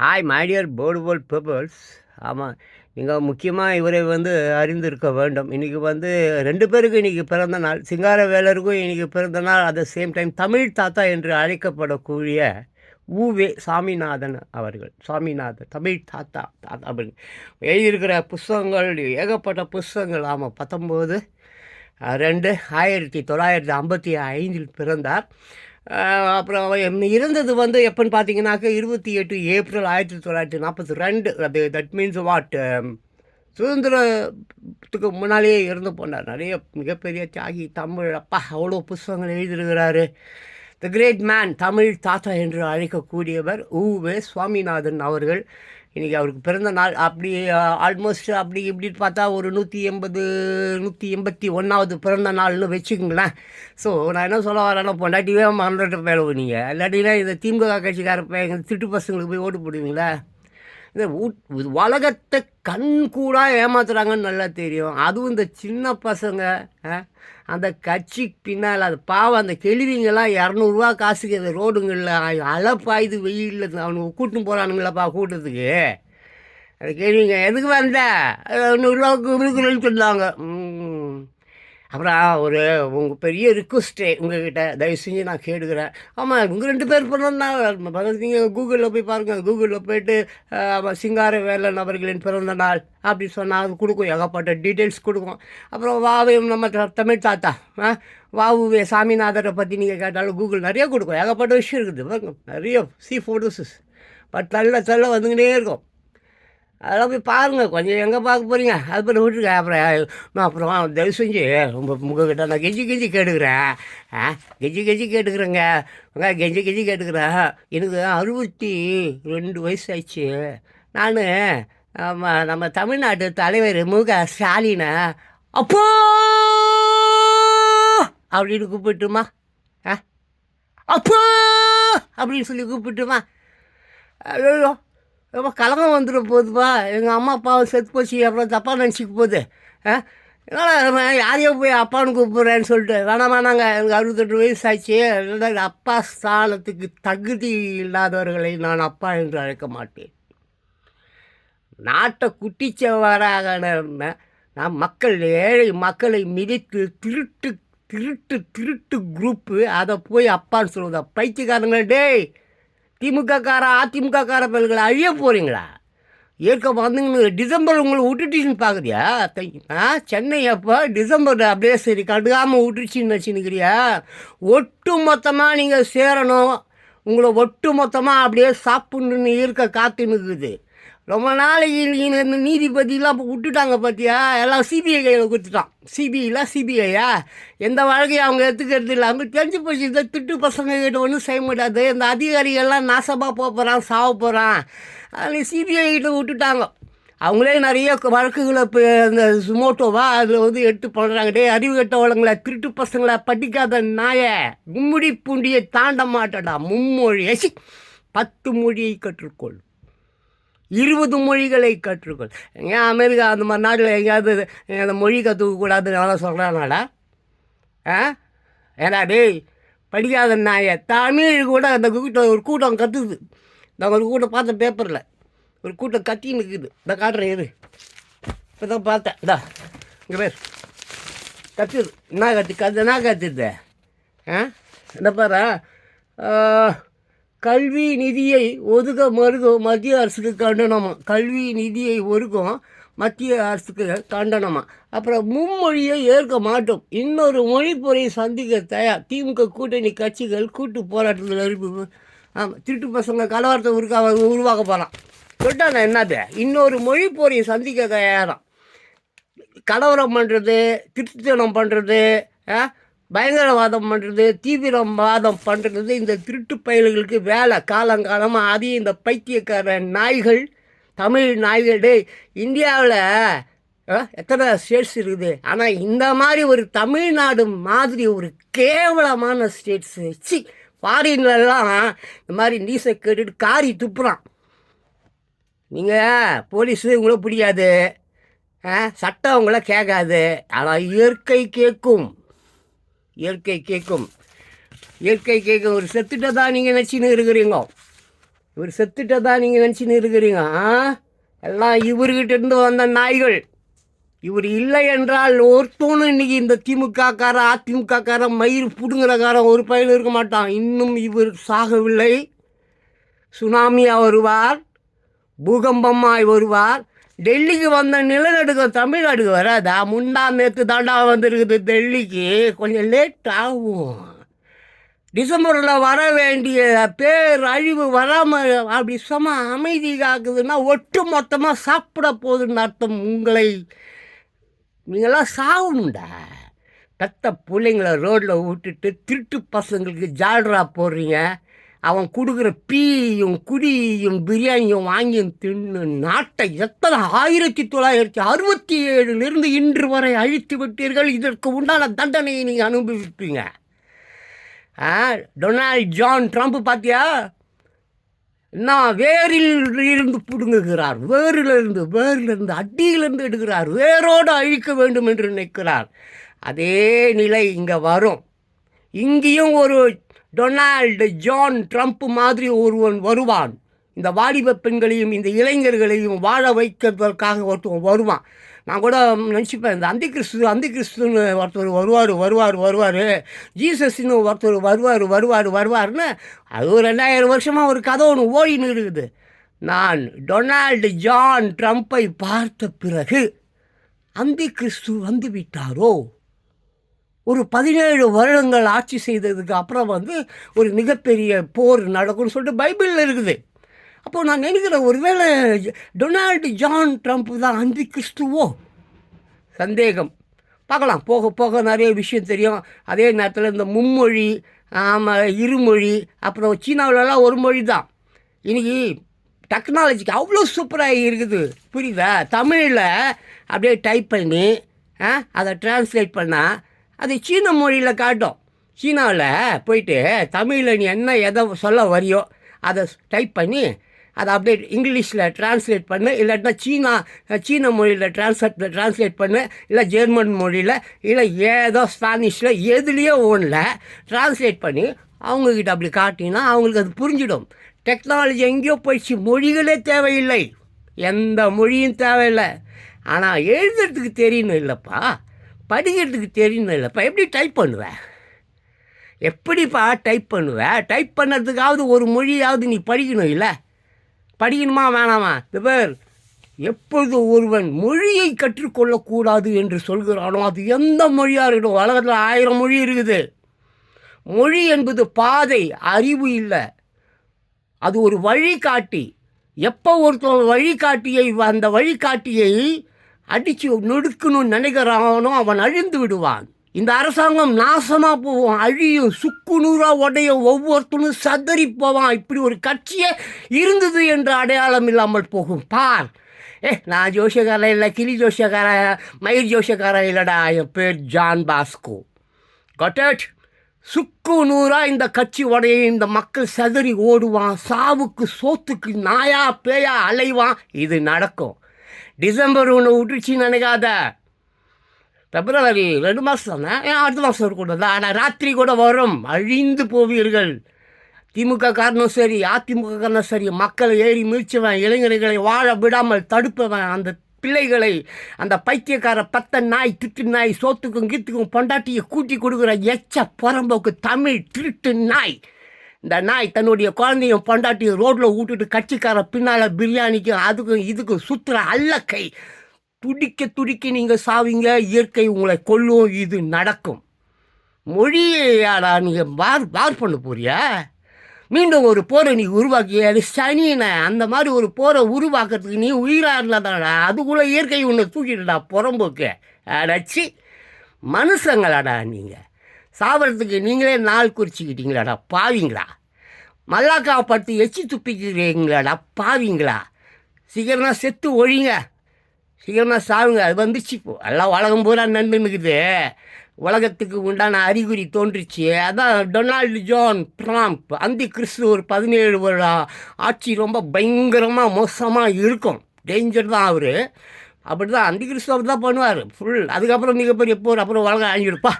Hi my dear போர்டு போல் peoples ஆமாம் நீங்கள் முக்கியமாக இவரை வந்து அறிந்திருக்க வேண்டும். இன்றைக்கி வந்து ரெண்டு பேருக்கும் இன்றைக்கி பிறந்த நாள். சிங்காரவேலருக்கும் இன்றைக்கி பிறந்த நாள். At the same time Tamil தாத்தா என்று அழைக்கப்படக்கூடிய ஊவே சாமிநாதன் அவர்கள். சாமிநாதன் தமிழ் தாத்தா தாத்தா அப்படின்னு. எழுதியிருக்கிற புஸ்தகங்கள் ஏகப்பட்ட புஸ்தகங்கள். ஆமாம் பத்தொம்போது ரெண்டு ஆயிரத்தி தொள்ளாயிரத்தி ஐம்பத்தி ஐந்தில் பிறந்தார். அப்புறம் இருந்தது வந்து எப்போன்னு பார்த்தீங்கன்னாக்க இருபத்தி எட்டு ஏப்ரல் ஆயிரத்தி தொள்ளாயிரத்தி நாற்பத்தி ரெண்டு. அது தட் மீன்ஸ் வாட் சுதந்திரத்துக்கு முன்னாலேயே இறந்து போனார். நிறைய மிகப்பெரிய தியாகி தமிழ் அப்பா அவ்வளோ புஸ்தகங்கள் எழுதியிருக்கிறாரு. த கிரேட் மேன் தமிழ் தாத்தா என்று அழைக்கக்கூடியவர் உவே சுவாமிநாதன் அவர்கள். இன்றைக்கி அவருக்கு பிறந்த நாள். அப்படி ஆல்மோஸ்ட் அப்படி இப்படி பார்த்தா ஒரு நூற்றி எண்பது நூற்றி எண்பத்தி ஒன்றாவது பிறந்த நாள்னு வச்சுக்கோங்களேன். ஸோ நான் என்ன சொல்ல வரேன்னா பொண்டாட்டியே மறந்துட்டு போயிடுவோம் நீங்கள் இல்லாட்டினா இந்த திமுக கட்சிக்கார எங்கள் திட்டு பசங்களுக்கு போய் ஓட்டு போடுவீங்களா? இந்த ஊட் உலகத்தை கண் கூட ஏமாத்துறாங்கன்னு நல்லா தெரியும். அதுவும் இந்த சின்ன பசங்க ஆ, அந்த கட்சி பின்னால் அது பாவம் அந்த கெழுவிங்கெல்லாம் இரநூறுவா காசுக்கு அந்த ரோடுங்களில் அளப்பாயுது வெயிலில். அவனுக்கு கூட்டம் போகிறானுங்களப்பா கூட்டத்துக்கு. அது கேள்விங்க எதுக்கு வந்த? நூறுரூவாவுக்கு இருக்குன்னு சொன்னாங்க ம். அப்புறம் ஒரு உங்கள் பெரிய ரிக்வஸ்ட்டு உங்ககிட்ட. தயவு செஞ்சு நான் கேட்டுக்கிறேன். ஆமாம் உங்கள் ரெண்டு பேர் பிறந்தா நீங்கள் கூகுளில் போய் பாருங்கள் கூகுளில் போயிட்டு சிங்கார வேலை நபர்களின் பிறந்த நாள் அப்படி சொன்னால் அது கொடுக்கும். ஏகப்பட்ட டீட்டெயில்ஸ் கொடுக்கும். அப்புறம் வாவையும் நம்ம தமிழ் தாத்தா ஆ வாவுவே சாமிநாதரை பற்றி நீங்கள் கேட்டாலும் கூகுள் நிறைய கொடுக்கும். ஏகப்பட்ட விஷயம் இருக்குது. பாருங்க நிறைய சி ஃபோட்டோஸஸ் பட் தள்ள தள்ள வந்துக்கிட்டே இருக்கும். அதெல்லாம் போய் பாருங்கள் கொஞ்சம் எங்கே பார்க்க போகிறீங்க அது பண்ணி விட்டுருக்க அப்புறம் நான் அப்புறம் தயவு செஞ்சு ரொம்ப உங்ககிட்ட நான் கெஞ்சி கெஞ்சி கேட்டுக்கிறேன். ஆ கெஞ்சி கெஞ்சி கேட்டுக்கிறேங்க. உங்க கெஞ்சி கெஞ்சி கேட்டுக்கிறேன். எனக்கு அறுபத்தி ரெண்டு வயசு ஆயிடுச்சு நான் ஆமாம் நம்ம தமிழ்நாட்டு தலைவர் மு. க. ஸ்டாலினை அப்போ அப்படின்னு கூப்பிட்டுமா? ஆ அப்போ அப்படின்னு சொல்லி கூப்பிட்டுமா? ஐயோ ரொம்ப கலகம் வந்துட போகுதுப்பா எங்கள் அம்மா அப்பாவை செத்து போச்சு அப்புறம் தப்பாக நினச்சிக்க போகுது. ஆ? என்னடா யாரையோ போய் அப்பான்னு கூப்பிட்றேன்னு சொல்லிட்டு. வேணாம் வேணாங்க எனக்கு அறுபத்தெட்டு வயசு ஆச்சு அப்பா ஸ்தானத்துக்கு தகுதி இல்லாதவர்களை நான் அப்பா என்று அழைக்க மாட்டேன். நாட்டை குட்டிச்சவராக நான் மக்கள் ஏழை மக்களை மிதித்து திருட்டு திருட்டு திருட்டு குரூப்பு அதை போய் அப்பான்னு சொல்லுவதா? பைத்தியக்காரங்க டேய்! திமுக கார அதிமுக கார பயல்களை அழிய போகிறீங்களா ஏற்க வந்துங்கன்னு டிசம்பர் உங்களை விட்டுட்டுன்னு பார்க்குறியா ஆ சென்னை அப்போ டிசம்பர் அப்படியே சரி கடுகாமல் விட்டுருச்சின்னு வச்சுன்னுக்கிறியா? ஒட்டு மொத்தமாக நீங்கள் சேரணும். உங்களை ஒட்டு மொத்தமாக அப்படியே சாப்பிட்ணுன்னு இருக்க காத்துன்னு இருக்குது ரொம்ப நாளைக்கு நீதிபதியெலாம் இப்போ விட்டுட்டாங்க பார்த்தியா எல்லாம் சிபிஐ கையில் கொடுத்துட்டான். சிபிஐலாம் சிபிஐயா எந்த வழக்கையும் அவங்க எடுத்துக்கிறது இல்லை. அவங்க தெரிஞ்சு போச்சு இந்த திட்டு பசங்க கிட்ட ஒன்றும் செய்ய முடியாது இந்த அதிகாரிகள்லாம் நாசமாக போக போகிறான் சாவ போகிறான் அதில் சிபிஐ கிட்ட விட்டுட்டாங்க. அவங்களே நிறைய வழக்குகளை இப்போ அந்த சுமோட்டோவா அதில் வந்து எடுத்து பண்ணுறாங்க டே அறிவு கெட்டவளங்களை திருட்டு பசங்களை படிக்காத நாய. மும்முடி பூண்டியை தாண்ட மாட்டடா மும்மொழி எசி பத்து மொழியை கற்றுக்கொள். இருபது மொழிகளை கற்றுக்கொள். ஏன் அமெரிக்கா அந்த மாதிரி நாட்டில் எங்கேயாவது அந்த மொழி கற்றுக்கக்கூடாதுன்னு நல்லா சொல்கிறானாடா ஆ? ஏடா டேய் படிக்காத நாய தமிழ் கூட அந்த கூட்டம் ஒரு கூட்டம் கத்துது. நான் ஒரு கூட்டம் பார்த்தேன் பேப்பரில் ஒரு கூட்டம் கத்தி நிற்குது இந்த காட்டுறேன் இரு. இப்போ தான் பார்த்தேன். இந்தா இங்கே பேர். கத்துது. என்ன கத்து கத்து என்ன கத்துது? ஆ? இந்த பாரு? கல்வி நிதியை ஒதுக்க மறுக்கும் மத்திய அரசுக்கு கண்டனமாக கல்வி நிதியை ஒதுக்கும் மத்திய அரசுக்கு கண்டனமாக அப்புறம் மும்மொழியை ஏற்க மாட்டோம். இன்னொரு மொழிப்பொறையை சந்திக்க தயார். திமுக கூட்டணி கட்சிகள் கூட்டு போராட்டத்தில் இருப்பு ஆமாம் திருட்டு பசங்க கலவரத்தை உருக்கா உருவாக்க போகிறான் சொல்லிட்டாங்க என்னது இன்னொரு மொழிப்பொறையை சந்திக்க தயாராம். கலவரம் பண்ணுறது திருட்டுத்தனம் பண்ணுறது பயங்கரவாதம் பண்ணுறது தீவிரவாதம் பண்ணுறது இந்த திருட்டு பயல்களுக்கு வேலை. காலங்காலமாக அதையும் இந்த பைத்தியக்கார நாய்கள் தமிழ் நாய்கள் டேய் இந்தியாவில் எத்தனை ஸ்டேட்ஸ் இருக்குது? ஆனால் இந்த மாதிரி ஒரு தமிழ்நாடு மாதிரி ஒரு கேவலமான ஸ்டேட்ஸு சி ஃபாரின்லலாம் இந்த மாதிரி நீசை கேட்டுட்டு காரி துப்புறான். நீங்கள் போலீஸு உங்களை பிடிக்காது. சட்டம் உங்களை கேட்காது. ஆனால் இயற்கை கேட்கும். இயற்கை கேட்கும் இயற்கை கேட்கும் ஒரு செத்துட்டதா நீங்கள் நினச்சின்னு இருக்கிறீங்க. இவர் செத்துட்டதா நீங்கள் நினச்சின்னு இருக்கிறீங்க ஆ? எல்லாம் இவர்கிட்டேருந்து வந்த நாய்கள். இவர் இல்லை என்றால் ஒருத்தவனும் இன்னைக்கு இந்த திமுக காரன் மயிர் பிடுங்குறக்காரன் ஒரு பையன் இருக்க மாட்டான். இன்னும் இவர் சாகவில்லை. சுனாமியாக வருவார். பூகம்பமாய் வருவார். டெல்லிக்கு வந்த நிலநடுக்கம் தமிழ்நாடுக்கு வராதா? முண்டா நேற்று தாண்டா வந்திருக்குது டெல்லிக்கு. கொஞ்சம் லேட் ஆகும். டிசம்பரில் வர வேண்டிய பேர் அழிவு வராமல் அப்படி சும்மா அமைதி காக்குதுன்னா ஒட்டு மொத்தமாக சாப்பிட போகுதுன்னு அர்த்தம் உங்களை. நீங்களாம் சாகணும்டா. பெத்த பிள்ளைங்கள ரோட்டில் விட்டுட்டு திருட்டு பசங்களுக்கு ஜால்ரா போடுறீங்க. அவன் கொடுக்குற பீயும் குடியும் பிரியாணியும் வாங்கி தின்னு நாட்டை எத்தனை ஆயிரத்தி தொள்ளாயிரத்தி அறுபத்தி ஏழுலேருந்து இன்று வரை அழித்து விட்டீர்கள். இதற்கு உண்டான தண்டனையை நீங்கள் அனுபவிப்பீங்க. ஆ டொனால்ட் ஜான் ட்ரம்ப் பார்த்தியா நான் வேரில் இருந்து பிடுங்குகிறார். வேரிலிருந்து வேரிலிருந்து அடியிலிருந்து எடுக்கிறார். வேரோடு அழிக்க வேண்டும் என்று நினைக்கிறார். அதே நிலை இங்கே வரும். இங்கேயும் ஒரு டொனால்டு ஜான் ட்ரம்ப் மாதிரி ஒருவன் வருவான். இந்த வாலிப பெண்களையும் இந்த இளைஞர்களையும் வாழ வைக்கிறதற்காக ஒருத்தன் வருவான். நான் கூட நினச்சிப்பேன் இந்த அந்தி கிறிஸ்து அந்தி கிறிஸ்துன்னு ஒருத்தர் வருவார் வருவார் வருவார். ஜீசஸ்னு ஒருத்தர் வருவார் வருவார் வருவார்னு அது ஒரு ரெண்டாயிரம் வருஷமாக ஒரு கதை ஒன்று ஓடின்னு இருக்குது. நான் டொனால்டு ஜான் ட்ரம்ப்பை பார்த்த பிறகு அந்தி கிறிஸ்து வந்து விட்டாரோ? ஒரு பதினேழு வருடங்கள் ஆட்சி செய்ததுக்கு அப்புறம் வந்து ஒரு மிகப்பெரிய போர் நடக்கும்னு சொல்லிட்டு பைபிளில் இருக்குது. அப்போது நான் நினைக்கிறேன் ஒருவேளை டொனால்டு ஜான் ட்ரம்ப் தான் அந்தி கிறிஸ்துவோ சந்தேகம். பார்க்கலாம். போக போக நிறைய விஷயம் தெரியும். அதே நேரத்தில் இந்த மும்மொழி ஆமாம் இருமொழி அப்புறம் சீனாவிலலாம் ஒரு மொழி தான். இன்றைக்கி டெக்னாலஜிக்கு அவ்வளோ சூப்பராக இருக்குது. புரியுதா? தமிழில் அப்படியே டைப் பண்ணி அதை டிரான்ஸ்லேட் பண்ணால் அது சீன மொழியில் காட்டும். சீனாவில் போயிட்டு தமிழில் நீ என்ன எதை சொல்ல வரியோ அதை டைப் பண்ணி அதை அப்படியே இங்கிலீஷில் டிரான்ஸ்லேட் பண்ணு. இல்லாட்டினா சீனா சீன மொழியில் டிரான்ஸ்லேட் டிரான்ஸ்லேட் பண்ணு. இல்லை ஜெர்மன் மொழியில் இல்லை ஏதோ ஸ்பானிஷில் எதுலேயோ ஒன்றில் டிரான்ஸ்லேட் பண்ணி அவங்கக்கிட்ட அப்படி காட்டினா அவங்களுக்கு அது புரிஞ்சிடும். டெக்னாலஜி எங்கேயோ போயிடுச்சு. மொழிகளே தேவையில்லை. எந்த மொழியும் தேவையில்லை. ஆனால் எழுதுறதுக்கு தெரியணும் இல்லைப்பா. படிக்கிறதுக்கு தெரியணும் இல்லைப்பா எப்படி டைப் பண்ணுவேன் எப்படிப்பா டைப் பண்ணுவேன் டைப் பண்ணுறதுக்காவது ஒரு மொழியாவது நீ படிக்கணும் இல்லை? படிக்கணுமா வேணாமா? இந்த பேர் எப்பொழுது ஒருவன் மொழியை கற்றுக்கொள்ளக்கூடாது என்று சொல்கிறானோ அது எந்த மொழியாக இருக்கட்டும். உலகத்தில் ஆயிரம் மொழி இருக்குது. மொழி என்பது பாதை அறிவு இல்லை. அது ஒரு வழிகாட்டி. எப்போ ஒருத்தன் வழிகாட்டியை அந்த வழிகாட்டியை அடித்து நொடுக்கணும்னு நினைக்கிறானோ அவன் அழிந்து விடுவான். இந்த அரசாங்கம் நாசமாக போவான் அழியும். சுக்கு நூறாக உடையும். ஒவ்வொருத்தனும் சதறி போவான் இப்படி ஒரு கட்சியே இருந்தது என்ற அடையாளம் இல்லாமல் போகும். பார். ஏ நான் ஜோஷக்காரன் இல்லை கிளி ஜோஷக்காரன் மயிர் ஜோஷக்காரன் இல்லைடா என் பேர் ஜான் பாஸ்கோ. கட்டட் சுக்கு நூறாக இந்த கட்சி உடைய இந்த மக்கள் சதறி ஓடுவான். சாவுக்கு சோத்துக்கு நாயா பேயா அலைவான். இது நடக்கும். டிசம்பர் ஒன்று விட்டுருச்சின்னு நினைக்காத. பிப்ரவரி ரெண்டு மாதம் தானே? ஏன் அடுத்த மாதம் இருக்கக்கூடாது ஆனால் ராத்திரி கூட வரும். அழிந்து போவீர்கள். திமுக காரணம் சரி அதிமுக காரணம் சரி. மக்களை ஏறி மிதிச்சவன் இளைஞர்களை வாழ விடாமல் தடுப்பவன் அந்த பிள்ளைகளை அந்த பைத்தியக்கார பத்த நாய் திட்டு நாய் சோத்துக்கும் கீத்துக்கும் பொண்டாட்டியை கூட்டி கொடுக்குற எச்ச புறம்போக்கு தமிழ் திருட்டு நாய். இந்த நாய் தன்னுடைய குழந்தையும் பொண்டாட்டியும் ரோட்டில் விட்டுட்டு கட்சிக்கார பின்னால் பிரியாணிக்கும் அதுக்கும் இதுக்கும் சுற்றுற அல்லக்கை. துடிக்க துடிக்க நீங்கள் சாவீங்க இயற்கை உங்களை கொல்லும் இது நடக்கும். மொழியாடா நீங்கள் வார் வார் பண்ண போறியா? மீண்டும் ஒரு போரை நீ உருவாக்கி அது சனியனை. அந்த மாதிரி ஒரு போரை உருவாக்குறதுக்கு நீ உயிராக இருந்தாடா அதுக்குள்ளே இயற்கை உன்னை தூக்கிட்டுடா புறம்போக்கு. அடைச்சி மனுஷங்களாடா நீங்கள் சாவறதுக்கு நீங்களே நாள் குறிச்சிக்கிட்டீங்களாடா பாவிங்களா? மல்லாக்காவை படுத்து எச்சி துப்பிக்கிறீங்களாடா பாவிங்களா? சீக்கிரமா செத்து ஒழிங்க. சீக்கிரமாக சாவுங்க அது வந்துச்சு இப்போ. எல்லாம் உலகம் பூரா நின்றுனுக்குது உலகத்துக்கு உண்டான அறிகுறி தோன்றுச்சு. அதான் டொனால்டு ஜான் ட்ரம்ப் அந்தி கிறிஸ்து ஒரு பதினேழு வருடம் ஆட்சி ரொம்ப பயங்கரமாக மோசமாக இருக்கும். டேஞ்சர் தான் அவர். அப்படி தான் அந்தி கிறிஸ்து அப்படி தான் பண்ணுவார். ஃபுல் அதுக்கப்புறம் மிகப்பெரிய போர் அப்புறம் உலகம் அழிஞ்சிருப்பா